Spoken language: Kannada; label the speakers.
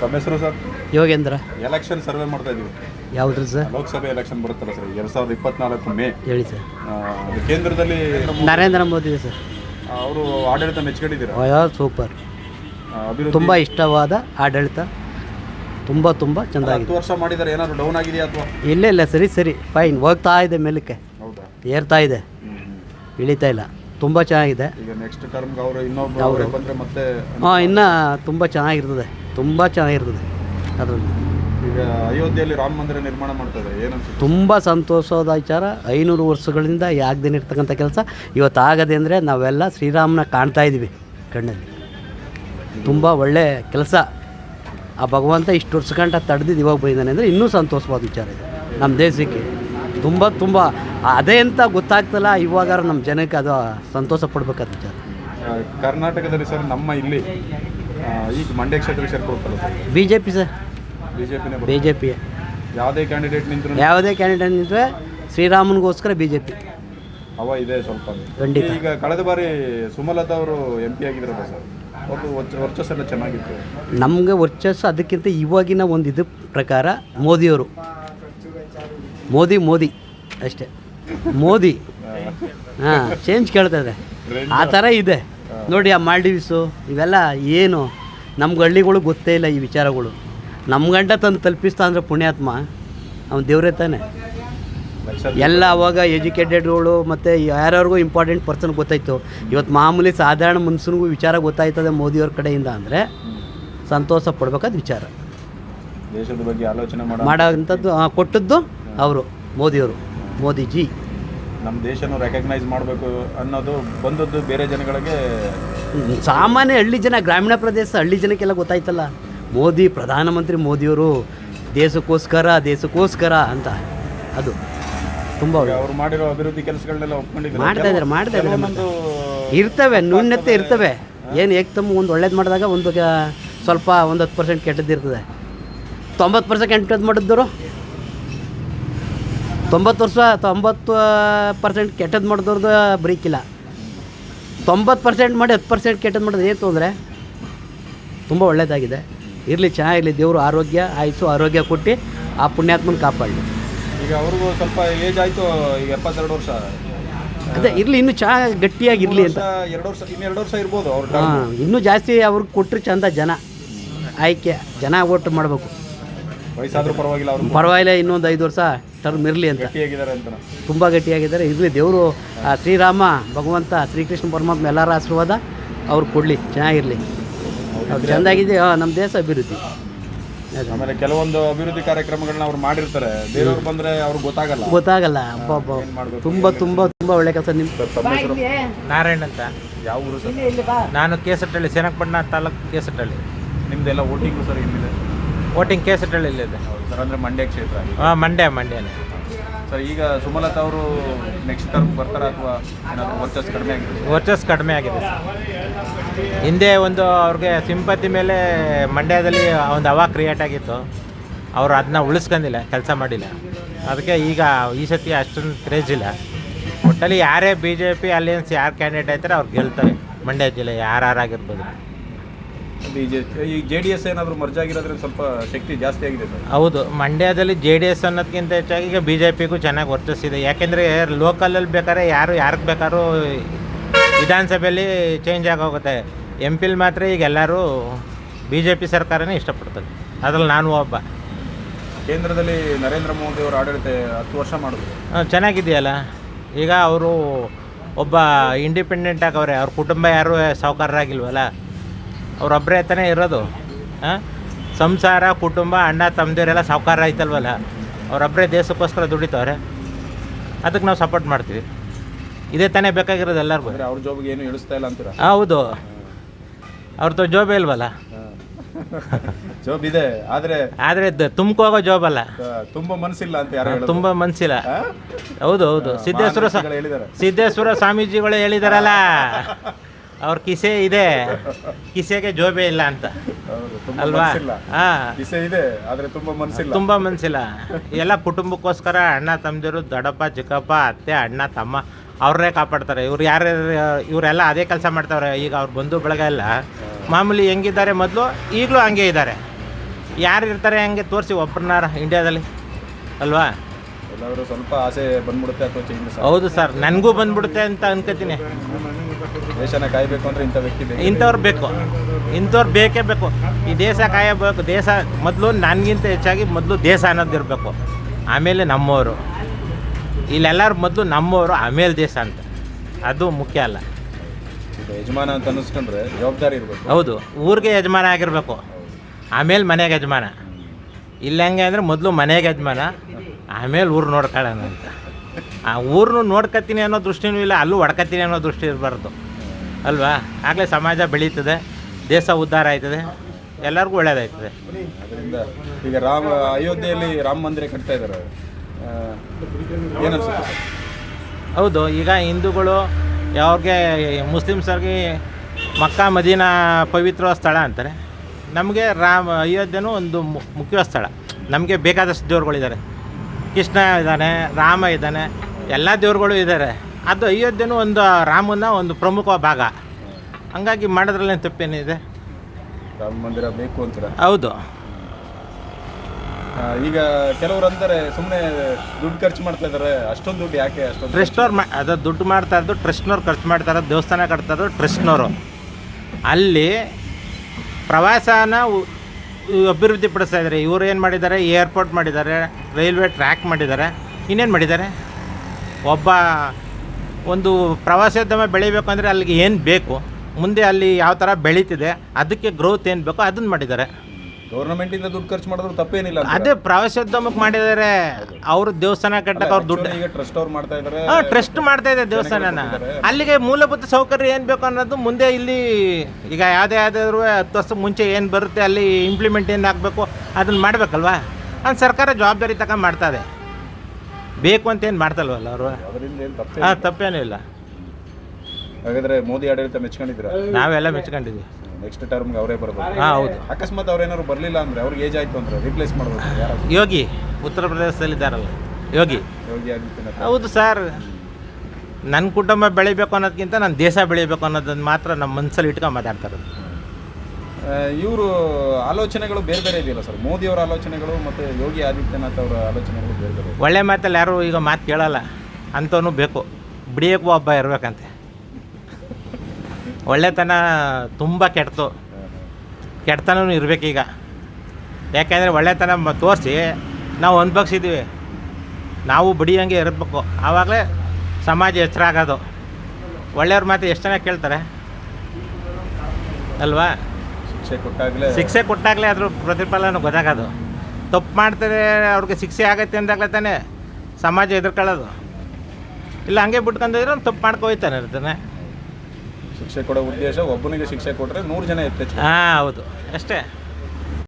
Speaker 1: ತಮ್ಮ ಹೆಸರು ಸರ್?
Speaker 2: ಯೋಗೇಂದ್ರ.
Speaker 1: ಎಲೆಕ್ಷನ್ ಸರ್ವೆ ಮಾಡ್ತಾ ಇದೀವಿ.
Speaker 2: ಯಾವುದ್ರ ಸರ್?
Speaker 1: ಲೋಕಸಭೆ ಎಲೆಕ್ಷನ್ ಬರುತ್ತಲ್ಲ ಸರ್ ಎರಡ್ ಸಾವಿರದ ಇಪ್ಪತ್ನಾಲ್ಕು ಮೇ.
Speaker 2: ಹೇಳಿ ಸರ್.
Speaker 1: ಕೇಂದ್ರದಲ್ಲಿ
Speaker 2: ನರೇಂದ್ರ ಮೋದಿ. ಸರ್.
Speaker 1: ಅವರು ಆಡಳಿತ ಮೆಚ್ಕೊಂಡಿದ್ದೀರಾ?
Speaker 2: ಅಯ್ಯೋ ಸೂಪರ್.
Speaker 1: ಅಭಿವೃದ್ಧಿ.
Speaker 2: ತುಂಬ ಇಷ್ಟವಾದ ಆಡಳಿತ. ತುಂಬ ತುಂಬ
Speaker 1: ಹತ್ತು
Speaker 2: ಚೆಂದಾಗಿದೆ.
Speaker 1: ವರ್ಷ ಮಾಡಿದ್ದಾರೆ ಏನಾದ್ರು ಡೌನ್ ಆಗಿದೆಯಾ ಅಥವಾ?
Speaker 2: ಇಲ್ಲ ಇಲ್ಲ ಸರಿ ಸರಿ ಫೈನ್ ಹೋಗ್ತಾ ಇದೆ ಮೇಲಕ್ಕೆ.
Speaker 1: ಹೌದಾ?
Speaker 2: ಏರ್ತಾ ಇದೆ. ಇಳಿತಾ ಇಲ್ಲ. ತುಂಬ ಚೆನ್ನಾಗಿದೆ.
Speaker 1: ಈಗ ನೆಕ್ಸ್ಟ್ ಟರ್ಮ್ಗೆ ಅವರು ಇನ್ನೊಬ್ರು ಅವರೇ ಬಂದ್ರೆ ಮತ್ತೆ
Speaker 2: ಹಾಂ ಇನ್ನೂ ತುಂಬ ಚೆನ್ನಾಗಿರ್ತದೆ. ತುಂಬ ಚೆನ್ನಾಗಿರ್ತದೆ ಅದರಲ್ಲಿ.
Speaker 1: ಈಗ ಅಯೋಧ್ಯೆಯಲ್ಲಿ ರಾಮ ಮಂದಿರ ನಿರ್ಮಾಣ ಮಾಡ್ತಾರೆ ಏನನ್ಸುತ್ತೆ
Speaker 2: ತುಂಬ ಸಂತೋಷದ ವಿಚಾರ. ಐನೂರು ವರ್ಷಗಳಿಂದ ಯಾಗ್ದೇನೆ ಇರ್ತಕ್ಕಂಥ ಕೆಲಸ. ಇವತ್ತು ಆಗದೆ ಅಂದರೆ ನಾವೆಲ್ಲ ಶ್ರೀರಾಮನ ಕಾಣ್ತಾ ಇದ್ದೀವಿ ಕಣ್ಣಲ್ಲಿ. ತುಂಬ ಒಳ್ಳೆ ಕೆಲಸ. ಆ ಭಗವಂತ ಇಷ್ಟು ವರ್ಷ ಗಂಟ ತಡೆದಿದ್ದು ಇವಾಗ ಬಂದಿದ್ದಾನೆ ಅಂದರೆ ಇನ್ನೂ ಸಂತೋಷವಾದ ವಿಚಾರ ಇದೆ. ನಮ್ಮ ದೇಶಕ್ಕೆ. ತುಂಬ ತುಂಬ ಅದೇ ಅಂತ ಗೊತ್ತಾಗ್ತಲ್ಲ ಇವಾಗ ನಮ್ಮ ಜನಕ್ಕೆ ಅದು ಸಂತೋಷ ಪಡ್ಬೇಕಾದ ವಿಚಾರ
Speaker 1: ಕರ್ನಾಟಕದಲ್ಲಿ ಸರ್ ನಮ್ಮ ಇಲ್ಲಿ ಈಗ ಮಂಡ್ಯ ಕ್ಷೇತ್ರಕ್ಕೆ ಸೇರ್ಕೊಳ್ತಲ್ಲ
Speaker 2: ಬಿ ಜೆ ಪಿ ಸರ್.
Speaker 1: ಬಿಜೆಪಿನೇ
Speaker 2: ಬಿ ಜೆ ಪಿ
Speaker 1: ಯಾವುದೇ ಕ್ಯಾಂಡಿಡೇಟ್ ನಿಂತರು
Speaker 2: ಯಾವುದೇ ಕ್ಯಾಂಡಿಡೇಟ್ ನಿಂತರೆ ಶ್ರೀರಾಮನಿಗೋಸ್ಕರ ಬಿ ಜೆ ಪಿ
Speaker 1: ಅವ ಇದೆ ಸ್ವಲ್ಪ.
Speaker 2: ಖಂಡಿತ.
Speaker 1: ಈಗ ಕಳೆದ ಬಾರಿ ಸುಮಲತಾ ಅವರು ಎಂ ಪಿ ಆಗಿದ್ರಲ್ಲ ಸರ್ ಅವರು ವರ್ಚ- ವರ್ಚಸ್ಸೆಲ್ಲ ಚೆನ್ನಾಗಿತ್ತು.
Speaker 2: ನಮಗೆ ವರ್ಚಸ್ಸು ಅದಕ್ಕಿಂತ ಇವಾಗಿನ ಒಂದು ಇದು ಪ್ರಕಾರ ಮೋದಿಯವರು. ಮೋದಿ ಮೋದಿ. ಅಷ್ಟೇ. ಮೋದಿ. ಹಾಂ ಚೇಂಜ್ ಕೇಳ್ತಾರೆ ಆ ಥರ ಇದೆ. ನೋಡಿ ಆ ಮಾಲ್ಡೀವ್ಸು ಇವೆಲ್ಲ ಏನು? ನಮ್ಗೆ ಹಳ್ಳಿಗಳು ಗೊತ್ತೇ ಇಲ್ಲ ಈ ವಿಚಾರಗಳು. ನಮ್ಮ ಗಂಡ ತಂದು ತಲುಪಿಸ್ತಾ ಅಂದರೆ ಪುಣ್ಯಾತ್ಮ. ಅವ್ನು ದೇವರೇ ತಾನೆ. ಎಲ್ಲ ಅವಾಗ ಎಜುಕೇಟೆಡ್ಗಳು ಮತ್ತು ಯಾರ್ಯಾರಿಗೂ ಇಂಪಾರ್ಟೆಂಟ್ ಪರ್ಸನ್ ಗೊತ್ತಾಯ್ತು. ಇವತ್ತು ಮಾಮೂಲಿ ಸಾಧಾರಣ ಮನುಷ್ಯನಿಗೂ ವಿಚಾರ ಗೊತ್ತಾಯ್ತದೆ ಮೋದಿಯವ್ರ ಕಡೆಯಿಂದ ಅಂದರೆ ಸಂತೋಷ ಪಡ್ಬೇಕಾದ ವಿಚಾರ.
Speaker 1: ದೇಶದ ಬಗ್ಗೆ ಆಲೋಚನೆ ಮಾಡೋ
Speaker 2: ಅಂಥದ್ದು ಕೊಟ್ಟದ್ದು ಅವರು ಮೋದಿಯವರು ಮೋದಿಜಿ.
Speaker 1: ನಮ್ಮ ದೇಶನ ರೆಕಗ್ನೈಸ್ ಮಾಡಬೇಕು ಅನ್ನೋದು ಬಂದದ್ದು ಬೇರೆ ಜನಗಳಿಗೆ
Speaker 2: ಸಾಮಾನ್ಯ ಹಳ್ಳಿ ಜನ ಗ್ರಾಮೀಣ ಪ್ರದೇಶ ಹಳ್ಳಿ ಜನಕ್ಕೆಲ್ಲ ಗೊತ್ತಾಯ್ತಲ್ಲ. ಮೋದಿ ಪ್ರಧಾನಮಂತ್ರಿ ಮೋದಿಯವರು ದೇಶಕ್ಕೋಸ್ಕರ ದೇಶಕ್ಕೋಸ್ಕರ ಅಂತ. ಅದು ತುಂಬ
Speaker 1: ಅವರು ಮಾಡಿರೋ ಅಭಿವೃದ್ಧಿ ಕೆಲಸಗಳನ್ನೆಲ್ಲ ಒಪ್ಕೊಂಡಿದ್ದಾರೆ?
Speaker 2: ಮಾಡ್ತಾ ಇದ್ದಾರೆ ಮಾಡ್ತಾ ಇದ್ದಾರೆ ಇರ್ತವೆ ನ್ಯೂನ್ಯತೆ ಇರ್ತವೆ. ಏನು ಏಕ್ತಮ್ಮ ಒಂದು ಒಳ್ಳೇದು ಮಾಡಿದಾಗ ಒಂದು ಸ್ವಲ್ಪ ಒಂದು ಹತ್ತು ಪರ್ಸೆಂಟ್ ಕೆಟ್ಟದ್ದು ಇರ್ತದೆ ತೊಂಬತ್ತು ಪರ್ಸೆಂಟ್ ಕೆಟ್ಟದ್ದು ಮಾಡಿದ್ದವರು? ತೊಂಬತ್ತು ವರ್ಷ ತೊಂಬತ್ತು ಪರ್ಸೆಂಟ್ ಕೆಟ್ಟದ್ದು ಮಾಡಿದವ್ರದ್ದು ಬ್ರೇಕ್ ಇಲ್ಲ ತೊಂಬತ್ತು ಪರ್ಸೆಂಟ್ ಮಾಡಿ ಹತ್ತು ಪರ್ಸೆಂಟ್ ಕೆಟ್ಟದ್ದು ಮಾಡೋದು ಏನು ತೊಂದರೆ? ತುಂಬ ಒಳ್ಳೆಯದಾಗಿದೆ ಇರಲಿ ಚೆನ್ನಾಗಿರಲಿ. ದೇವರು ಆರೋಗ್ಯ ಆಯಿತು ಆರೋಗ್ಯ ಕೊಟ್ಟು ಆ ಪುಣ್ಯಾತ್ಮನ ಕಾಪಾಡಲಿ.
Speaker 1: ಈಗ ಅವ್ರಿಗೂ ಸ್ವಲ್ಪ ಏಜ್ ಆಯಿತು ಈಗ ಎಪ್ಪತ್ತೆರಡು ವರ್ಷ.
Speaker 2: ಅದೇ ಇರಲಿ ಇನ್ನೂ ಚೆನ್ನಾಗಿ ಗಟ್ಟಿಯಾಗಿರಲಿ ಅಂತ.
Speaker 1: ಎರಡು ವರ್ಷ ಇನ್ನೆರಡು ವರ್ಷ ಇರ್ಬೋದು ಅವ್ರು
Speaker 2: ಹಾಂ ಇನ್ನೂ ಜಾಸ್ತಿ ಅವ್ರಿಗೆ ಕೊಟ್ಟರೆ ಚಂದ ಜನ. ಆಯ್ಕೆ ಜನ ಓಟ್ ಮಾಡಬೇಕು.
Speaker 1: ವಯಸ್ಸಾದರೂ ಪರವಾಗಿಲ್ಲ ಅವ್ರು
Speaker 2: ಪರವಾಗಿಲ್ಲ ಇನ್ನೊಂದು ಐದು ವರ್ಷ. ಟರ್ಮ್ ಇರಲಿ ಅಂತ. ತುಂಬ ಗಟ್ಟಿಯಾಗಿದ್ದಾರೆ. ಇರಲಿ ದೇವರು ಶ್ರೀರಾಮ ಭಗವಂತ ಶ್ರೀಕೃಷ್ಣ ಪರಮಾತ್ಮ ಎಲ್ಲರ ಆಶೀರ್ವಾದ ಅವ್ರು ಕೊಡಲಿ ಚೆನ್ನಾಗಿರಲಿ. ಅವ್ರು ಚೆಂದಾಗಿದೆ ಹಾಂ ನಮ್ಮ ದೇಶ ಅಭಿವೃದ್ಧಿ.
Speaker 1: ಆಮೇಲೆ ಕೆಲವೊಂದು ಅಭಿವೃದ್ಧಿ ಕಾರ್ಯಕ್ರಮಗಳನ್ನ ಅವ್ರು ಮಾಡಿರ್ತಾರೆ. ಬೇರೆಯವ್ರು ಬಂದ್ರೆ ಅವ್ರಿಗೆ ಗೊತ್ತಾಗಲ್ಲ.
Speaker 2: ಗೊತ್ತಾಗಲ್ಲ. ತುಂಬಾ ತುಂಬಾ ತುಂಬಾ ತುಂಬ ತುಂಬ ಒಳ್ಳೆ ಕೆಲಸ ನಿಮ್ಮ
Speaker 3: ನಾರಾಯಣ್ ಅಂತ.
Speaker 1: ಯಾವ ಊರು ಸರ್?
Speaker 3: ನಾನು ಕೇಸಟ್ಟಳ್ಳಿ ಸೇನಕಪಟ್ಟಣ ತಾಲೂಕು ಕೇಸಟ್ಟಳ್ಳಿ.
Speaker 1: ನಿಮ್ದೆಲ್ಲ ವೋಟಿಂಗ್ ಸರ್ ಏನಿದೆ
Speaker 3: ವೋಟಿಂಗ್ ಕೇಸಟ್ಟಳ್ಳಿಲಿದೆ
Speaker 1: ಸರ್ ಅಂದರೆ ಮಂಡ್ಯ ಕ್ಷೇತ್ರ
Speaker 3: ಹಾಂ ಮಂಡ್ಯ ಮಂಡ್ಯನೇ.
Speaker 1: ಸರ್ ಈಗ ಸುಮಲತಾ ಅವರು ನೆಕ್ಸ್ಟ್ ಟರ್ಮ್ ಬರ್ತಾರ ಅಥವಾ ಏನಾದರೂ ವರ್ಚಸ್ ಕಡಿಮೆ ಆಗಿದೆ?
Speaker 3: ವರ್ಚಸ್ ಕಡಿಮೆ ಆಗಿದೆ ಸರ್. ಹಿಂದೆ ಒಂದು ಅವ್ರಿಗೆ ಸಿಂಪತಿ ಮೇಲೆ ಮಂಡ್ಯದಲ್ಲಿ ಒಂದು ಹವಾ ಕ್ರಿಯೇಟ್ ಆಗಿತ್ತು. ಅವರು ಅದನ್ನ ಉಳಿಸ್ಕೊಂಡಿಲ್ಲ ಕೆಲಸ ಮಾಡಿಲ್ಲ. ಅದಕ್ಕೆ ಈಗ ಈ ಸತಿ ಅಷ್ಟೊಂದು ಕ್ರೇಜ್ ಇಲ್ಲ. ಒಟ್ಟಲ್ಲಿ ಯಾರೇ ಬಿ ಜೆ ಪಿ ಅಲಿಯನ್ಸ್ ಯಾರು ಕ್ಯಾಂಡಿಡೇಟ್ ಆಯ್ತಾರೆ ಅವ್ರು ಗೆಲ್ತಾರೆ. ಮಂಡ್ಯ ಜಿಲ್ಲೆ ಯಾರಾಗಿರ್ಬೋದು
Speaker 1: ಈ ಜೆ ಡಿ ಎಸ್ ಏನಾದರೂ ಮರ್ಜ್ ಆಗಿರೋದ್ರಿಂದ ಸ್ವಲ್ಪ ಶಕ್ತಿ ಜಾಸ್ತಿ ಆಗಿದೆ ಸರ್.
Speaker 3: ಹೌದು ಮಂಡ್ಯದಲ್ಲಿ ಜೆ ಡಿ ಎಸ್ ಅನ್ನೋದಕ್ಕಿಂತ ಹೆಚ್ಚಾಗಿ ಈಗ ಬಿ ಜೆ ಪಿಗೂ ಚೆನ್ನಾಗಿ ವರ್ತಿಸಿದೆ ಯಾಕೆಂದರೆ ಲೋಕಲಲ್ಲಿ ಬೇಕಾದ್ರೆ ಯಾರು ಯಾರಿಗೆ ಬೇಕಾದ್ರೂ ವಿಧಾನಸಭೆಯಲ್ಲಿ ಚೇಂಜ್ ಆಗೋಗುತ್ತೆ. ಎಂ ಪಿಲ್ ಮಾತ್ರ ಈಗ ಎಲ್ಲರೂ ಬಿ ಜೆ ಪಿ ಸರ್ಕಾರನೇ ಇಷ್ಟಪಡ್ತದೆ ಅದ್ರಲ್ಲಿ ನಾನು ಒಬ್ಬ.
Speaker 1: ಕೇಂದ್ರದಲ್ಲಿ ನರೇಂದ್ರ ಮೋದಿ ಅವರು ಆಡಳಿತ ಹತ್ತು ವರ್ಷ ಮಾಡಿದ್ರು
Speaker 3: ಹಾಂ ಚೆನ್ನಾಗಿದೆಯಲ್ಲ? ಈಗ ಅವರು ಒಬ್ಬ ಇಂಡಿಪೆಂಡೆಂಟ್ ಆಗವ್ರೆ ಅವ್ರ ಕುಟುಂಬ ಯಾರು ಸಾಹುಕಾರರಾಗಿಲ್ವಲ್ಲ? ಅವರೊಬ್ಬರೇ ತಾನೇ ಇರೋದು ಹಾಂ ಸಂಸಾರ ಕುಟುಂಬ ಅಣ್ಣ ತಮ್ಮದಿರೆಲ್ಲ ಸಾಹುಕಾರ ಐತಲ್ವಲ್ಲ? ಅವರೊಬ್ಬರೇ ದೇಶಕ್ಕೋಸ್ಕರ ದುಡಿತವ್ರೆ. ಅದಕ್ಕೆ ನಾವು ಸಪೋರ್ಟ್ ಮಾಡ್ತೀವಿ. ಇದೇ ತಾನೇ ಬೇಕಾಗಿರೋದು ಎಲ್ಲರಿಗೂ.
Speaker 1: ಅವ್ರ ಜಾಬ್ಗೆ ಏನು ಇಳಿಸ್ತಾ ಇಲ್ಲ ಅಂತೀರ?
Speaker 3: ಹೌದು. ಅವ್ರದ್ದು ಜೋಬೇ ಇಲ್ವಲ್ಲ?
Speaker 1: ಜಾಬ್ ಇದೆ ಆದರೆ
Speaker 3: ಆದರೆ ಹೋಗೋ ಜಾಬ್ ಅಲ್ಲ.
Speaker 1: ತುಂಬ ಮನಸ್ಸಿಲ್ಲ ಅಂತ ಯಾರು
Speaker 3: ತುಂಬ ಮನಸ್ಸಿಲ್ಲ ಹೌದು ಹೌದು. ಸಿದ್ದೇಶ್ವರ ಸಿದ್ದೇಶ್ವರ ಸ್ವಾಮೀಜಿಗಳು ಹೇಳಿದಾರಲ್ಲ. ಅವ್ರ ಕಿಸೆ ಇದೆ. ಕಿಸೆಗೆ ಜೋಬೆ ಇಲ್ಲ ಅಂತ. ಅಲ್ವಾ? ಹಾ.
Speaker 1: ಕಿಸೆ ಇದೆ ಆದ್ರೆ ತುಂಬಾ ಮನ್ಸಿಲ್ಲ.
Speaker 3: ತುಂಬಾ ಮನ್ಸಿಲ್ಲ. ಎಲ್ಲ ಕುಟುಂಬಕ್ಕೋಸ್ಕರ ಅಣ್ಣ ತಮ್ಮದಿರು ದೊಡ್ಡಪ್ಪ ಚಿಕ್ಕಪ್ಪ ಅತ್ತೆ ಅಣ್ಣ ತಮ್ಮ ಅವ್ರನ್ನೇ ಕಾಪಾಡ್ತಾರೆ. ಇವ್ರು ಯಾರು ಇವರೆಲ್ಲ ಅದೇ ಕೆಲಸ ಮಾಡ್ತಾವ್ರೆ. ಈಗ ಅವ್ರ ಬಂಧು ಬಳಗ ಎಲ್ಲ ಮಾಮೂಲಿ ಹೆಂಗಿದ್ದಾರೆ ಮೊದಲು? ಈಗಲೂ ಹಂಗೆ ಇದ್ದಾರೆ. ಯಾರು ಇರ್ತಾರೆ ಹಂಗೆ ತೋರಿಸಿ ಒಬ್ಬರನ್ನಾರ ಇಂಡಿಯಾದಲ್ಲಿ. ಅಲ್ವಾ?
Speaker 1: ಸ್ವಲ್ಪ ಆಸೆ ಬಂದ್ಬಿಡುತ್ತೆ
Speaker 3: ಹೌದು ಸರ್. ನನಗೂ ಬಂದ್ಬಿಡುತ್ತೆ ಅಂತ ಅನ್ಕೋತೀನಿ.
Speaker 1: ದೇಶನ ಕಾಯಬೇಕು ಅಂದ್ರೆ ಇಂಥ ವ್ಯಕ್ತಿ ಬೇಕು
Speaker 3: ಇಂಥವ್ರು ಬೇಕು? ಇಂಥವ್ರು ಬೇಕೇ ಬೇಕು. ಈ ದೇಶ ಕಾಯಬೇಕು. ದೇಶ ಮೊದಲು ನನಗಿಂತ ಹೆಚ್ಚಾಗಿ ಮೊದಲು ದೇಶ ಅನ್ನೋದು ಇರಬೇಕು ಆಮೇಲೆ ನಮ್ಮವರು ಇಲ್ಲೆಲ್ಲರೂ ಮೊದಲು ನಮ್ಮವರು ಆಮೇಲೆ ದೇಶ ಅಂತ. ಅದು ಮುಖ್ಯ ಅಲ್ಲ.
Speaker 1: ಯಜಮಾನ ಅಂತ ಅನ್ನಿಸ್ಕೊಂಡ್ರೆ ಜವಾಬ್ದಾರಿ ಇರಬೇಕು.
Speaker 3: ಹೌದು. ಊರಿಗೆ ಯಜಮಾನ ಆಗಿರಬೇಕು. ಆಮೇಲೆ ಮನೆಗೆ ಯಜಮಾನ. ಇಲ್ಲ ಹೆಂಗೆ ಅಂದರೆ ಮೊದಲು ಮನೆಗೆ ಯಜಮಾನ ಆಮೇಲೆ ಊರು ನೋಡ್ಕೊಳ್ಳೋಣ ಅಂತ. ಆ ಊರನ್ನು ನೋಡ್ಕತ್ತೀನಿ ಅನ್ನೋ ದೃಷ್ಟಿನೂ ಇಲ್ಲ ಅಲ್ಲೂ ಹೊಡ್ಕತ್ತೀನಿ ಅನ್ನೋ ದೃಷ್ಟಿ ಇರಬಾರ್ದು. ಅಲ್ವಾ? ಆಗಲೇ ಸಮಾಜ ಬೆಳೀತದೆ ದೇಶ ಉದ್ಧಾರ ಆಯ್ತದೆ ಎಲ್ಲರಿಗೂ ಒಳ್ಳೇದಾಯ್ತದೆ.
Speaker 1: ಅದರಿಂದ ಈಗ ರಾಮ ಅಯೋಧ್ಯೆಯಲ್ಲಿ ರಾಮ ಮಂದಿರ ಕಟ್ತಾ ಇದ್ದಾರೆ. ಏನನ್ಸುತ್ತೆ? ಸರ್
Speaker 3: ಹೌದು ಈಗ ಹಿಂದೂಗಳು ಯಾವ್ರಿಗೆ ಮುಸ್ಲಿಮ್ಸರಿಗೆ ಮಕ್ಕಾ ಮದೀನ ಪವಿತ್ರ ಸ್ಥಳ ಅಂತಾರೆ. ನಮಗೆ ರಾಮ ಅಯೋಧ್ಯೆನೂ ಒಂದು ಮು- ಮುಖ್ಯ ಸ್ಥಳ. ನಮಗೆ ಬೇಕಾದಷ್ಟು ದೇವ್ರುಗಳಿದ್ದಾರೆ. ಕೃಷ್ಣ ಇದ್ದಾನೆ ರಾಮ ಇದ್ದಾನೆ ಎಲ್ಲ ದೇವ್ರುಗಳು ಇದ್ದಾರೆ. ಅದು ಅಯೋಧ್ಯೆನೂ ಒಂದು ರಾಮನ ಒಂದು ಪ್ರಮುಖ ಭಾಗ. ಹಂಗಾಗಿ ಮಾಡೋದ್ರಲ್ಲೇನು ತಪ್ಪೇನಿದೆ
Speaker 1: ರಾಮ ಮಂದಿರ ಬೇಕು ಅಂತೀರ?
Speaker 3: ಹೌದು.
Speaker 1: ಆ, ಈಗ ಕೆಲವರು ಅಂತಾರೆ ಸುಮ್ಮನೆ ದುಡ್ಡು ಖರ್ಚು ಮಾಡ್ತಾ ಇದ್ದಾರೆ ಅಷ್ಟೊಂದು ದುಡ್ಡು ಯಾಕೆ ಅಷ್ಟೊಂದು
Speaker 3: ಟ್ರಸ್ಟ್ನವ್ರು ಮಾ ಅದು ದುಡ್ಡು ಮಾಡ್ತಾ ಇರೋದು ಟ್ರಸ್ಟ್ನವ್ರು ಖರ್ಚು ಮಾಡ್ತಾ ಇರೋದು ದೇವಸ್ಥಾನ ಕಟ್ತಾ ಇರೋದು ಟ್ರಸ್ಟ್ನವರು. ಅಲ್ಲಿ ಪ್ರವಾಸನ ಉ- ಅಭಿವೃದ್ಧಿ ಪಡಿಸ್ತಾ ಇದ್ದಾರೆ ಇವರು ಏನು ಮಾಡಿದ್ದಾರೆ? ಏರ್ಪೋರ್ಟ್ ಮಾಡಿದ್ದಾರೆ ರೈಲ್ವೆ ಟ್ರ್ಯಾಕ್ ಮಾಡಿದ್ದಾರೆ. ಇನ್ನೇನು ಮಾಡಿದ್ದಾರೆ? ಒಬ್ಬ ಒಂದು ಪ್ರವಾಸೋದ್ಯಮ ಬೆಳಿಬೇಕು ಅಂದರೆ ಅಲ್ಲಿಗೆ ಏನು ಬೇಕು? ಮುಂದೆ ಅಲ್ಲಿ ಯಾವ ಥರ ಬೆಳೀತಿದೆ? ಅದಕ್ಕೆ ಗ್ರೋತ್ ಏನು ಬೇಕೋ ಅದನ್ನು ಮಾಡಿದ್ದಾರೆ.
Speaker 1: ಗೌರ್ಮೆಂಟಿಂದ ದುಡ್ಡು ಖರ್ಚು ಮಾಡಿದ್ರು ತಪ್ಪೇನಿಲ್ಲ?
Speaker 3: ಅದೇ ಪ್ರವಾಸೋದ್ಯಮಕ್ಕೆ ಮಾಡಿದ್ದಾರೆ ಅವರು ದೇವಸ್ಥಾನ ಕಟ್ಟಕ್ಕೆ ಅವ್ರು ದುಡ್ಡು.
Speaker 1: ಈಗ ಟ್ರಸ್ಟ್ ಅವ್ರು ಮಾಡ್ತಾ ಇದ್ದಾರೆ
Speaker 3: ಹಾಂ ಟ್ರಸ್ಟ್ ಮಾಡ್ತಾ ಇದೆ ದೇವಸ್ಥಾನನ. ಅಲ್ಲಿಗೆ ಮೂಲಭೂತ ಸೌಕರ್ಯ ಏನು ಬೇಕು ಅನ್ನೋದು ಮುಂದೆ ಇಲ್ಲಿ ಈಗ ಯಾವುದೇ ಯಾವ್ದಾದ್ರು ಹತ್ತು ವರ್ಷ ಮುಂಚೆ ಏನು ಬರುತ್ತೆ ಅಲ್ಲಿ ಇಂಪ್ಲಿಮೆಂಟ್ ಏನು ಆಗಬೇಕು ಅದನ್ನು ಮಾಡಬೇಕಲ್ವಾ? ಅದು ಸರ್ಕಾರ ಜವಾಬ್ದಾರಿ ತಗೊಂಡು ಮಾಡ್ತಾ ಇದೆ. ಬೇಕು ಅಂತ ಏನು ಮಾಡ್ತಲ್ವಲ್ಲ ಅವರು?
Speaker 1: ಅದರಿಂದ ಏನು ತಪ್ಪೇ
Speaker 3: ಹಾಂ ತಪ್ಪೇನೂ ಇಲ್ಲ.
Speaker 1: ಹಾಗಾದ್ರೆ ಮೋದಿ ಆಡಳಿತ ಮೆಚ್ಕೊಂಡಿದ್ರ
Speaker 3: ನಾವೆಲ್ಲ ಮೆಚ್ಕೊಂಡಿದ್ವಿ
Speaker 1: ನೆಕ್ಸ್ಟ್ ಟರ್ಮ್ಗೆ ಅವರೇ ಬರ್ಬೋದು.
Speaker 3: ಹಾಂ ಹೌದು.
Speaker 1: ಅಕಸ್ಮಾತ್ ಅವ್ರೇನಾದ್ರು ಬರಲಿಲ್ಲ ಅಂದ್ರೆ ಅವ್ರಿಗೆ ಏಜ್ ಆಯ್ತು ಅಂದ್ರೆ ರಿಪ್ಲೇಸ್ ಮಾಡ್ಬೋದು ಯಾರು
Speaker 3: ಯೋಗಿ ಉತ್ತರ ಪ್ರದೇಶದಲ್ಲಿದ್ದಾರಲ್ಲ ಯೋಗಿ.
Speaker 1: ಯೋಗಿ ಆದಿತ್ಯನಾಥ್.
Speaker 3: ಹೌದು ಸರ್. ನನ್ನ ಕುಟುಂಬ ಬೆಳಿಬೇಕು ಅನ್ನೋದಕ್ಕಿಂತ ನನ್ನ ದೇಶ ಬೆಳಿಬೇಕು ಅನ್ನೋದನ್ನು ಮಾತ್ರ ನಮ್ಮ ಮನಸ್ಸಲ್ಲಿ ಇಟ್ಕೊಂಡು ಮಾತಾಡ್ತಾರೆ
Speaker 1: ಇವರು ಆಲೋಚನೆಗಳು ಬೇರೆ ಬೇರೆ ಇದೆಯಲ್ಲ ಸರ್? ಮೋದಿಯವರ ಆಲೋಚನೆಗಳು ಮತ್ತು ಯೋಗಿ ಆದಿತ್ಯನಾಥ್ ಅವರ ಆಲೋಚನೆಗಳು ಬೇರೆ ಬೇರೆ.
Speaker 3: ಒಳ್ಳೆ ಮಾತಲ್ಲಿ ಯಾರು ಈಗ ಮಾತು ಕೇಳಲ್ಲ. ಅಂಥವನು ಬೇಕು. ಬಿಡಿಯೋಕ್ಕೂ ಹಬ್ಬ ಇರಬೇಕಂತೆ. ಒಳ್ಳೆತನ ತುಂಬ ಕೆಡ್ತು ಕೆಡ್ತನೂ ಇರಬೇಕೀಗ. ಯಾಕೆಂದರೆ ಒಳ್ಳೆತನ ತೋರಿಸಿ ನಾವು ಅನ್ಭವಿಸಿದ್ದೀವಿ ನಾವು ಬಿಡಿಯೋಂಗೆ ಇರಬೇಕು. ಆವಾಗಲೇ ಸಮಾಜ ಎಚ್ಚರಾಗೋದು ಒಳ್ಳೆಯವ್ರ ಮಾತು ಎಷ್ಟು ಜನ ಕೇಳ್ತಾರೆ? ಅಲ್ವಾ?
Speaker 1: ಶಿಕ್ಷೆ ಕೊಟ್ಟಾಗಲೇ
Speaker 3: ಶಿಕ್ಷೆ ಕೊಟ್ಟಾಗಲೇ ಅದ್ರ ಪ್ರತಿಫಲನೂ ಗೊತ್ತಾಗೋದು. ತಪ್ಪು ಮಾಡ್ತಾರೆ ಅವ್ರಿಗೆ ಶಿಕ್ಷೆ ಆಗತ್ತೆ ಅಂದಾಗಲೇ ತಾನೇ ಸಮಾಜ ಎದುರ್ಕೊಳ್ಳೋದು ಇಲ್ಲ ಹಂಗೆ ಬಿಟ್ಕೊಂಡಿದ್ರೆ ಅವ್ನು ತಪ್ಪು ಮಾಡ್ಕೊ ಹೋಯ್ತಾನೆ ಇರ್ತಾನೆ
Speaker 1: ಶಿಕ್ಷೆ ಕೊಡೋ ಉದ್ದೇಶ ಒಬ್ಬನಿಗೆ ಶಿಕ್ಷೆ ಕೊಟ್ಟರೆ ನೂರು ಜನ ಎತ್ತೆಚ್ಚು
Speaker 3: ಹಾಂ ಹೌದು. ಅಷ್ಟೇ.